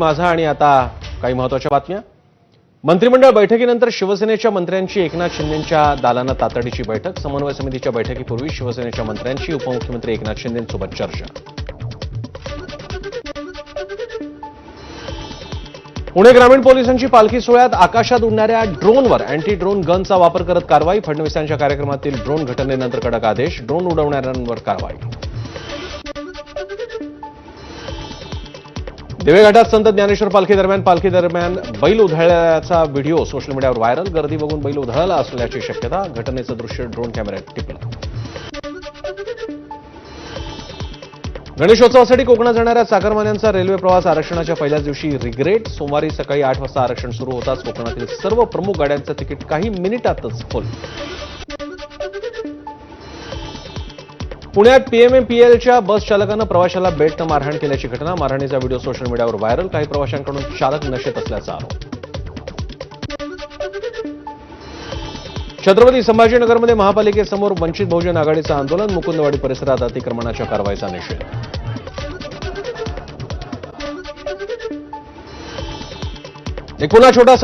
माझा आणि आता काही महत्त्वाच्या बातम्या. मंत्रिमंडळ बैठकीनंतर शिवसेनेच्या मंत्र्यांची एकनाथ शिंदेच्या दालानं तातडीची बैठक. समन्वय समितीच्या बैठकीपूर्वी शिवसेनेच्या मंत्र्यांची उपमुख्यमंत्री एकनाथ शिंदेसोबत चर्चा. पुणे ग्रामीण पोलिसांची पालखी सोहळ्यात आकाशात उडणाऱ्या ड्रोनवर अँटी ड्रोन गनचा वापर करत कारवाई. फडणवीसांच्या कार्यक्रमातील ड्रोन घटनेनंतर कडक आदेश. ड्रोन उडवणाऱ्यांवर कारवाई. दिवेघाटात संत ज्ञानेश्वर पालखी दरम्यान पालखी दरम्यान बैल उधळल्याचा व्हिडिओ सोशल मीडियावर व्हायरल. गर्दी बघून बैल उधळला असल्याची शक्यता. घटनेचं दृश्य ड्रोन कॅमेऱ्यात टिपलं. गणेशोत्सवासाठी कोकणात जाणाऱ्या चाकरमान्यांचा रेल्वे प्रवास आरक्षणाच्या पहिल्याच दिवशी रिग्रेट सोमवारी सकाळी आठ वाजता आरक्षण सुरू होताच कोकणातील सर्व प्रमुख गाड्यांचं तिकीट काही मिनिटातच फुल पुण्यात पीएमएमपीएलच्या बस चालकानं प्रवाशाला बेल्टनं मारहाण केल्याची घटना. मारहाणीचा व्हिडिओ सोशल मीडियावर व्हायरल. काही प्रवाशांकडून चालक नशेत असल्याचा आरोप. छत्रपती संभाजीनगरमध्ये महापालिकेसमोर वंचित बहुजन आघाडीचं आंदोलन. मुकुंदवाडी परिसरात अतिक्रमणाच्या कारवाईचा निषेध. एक पुन्हा छोटा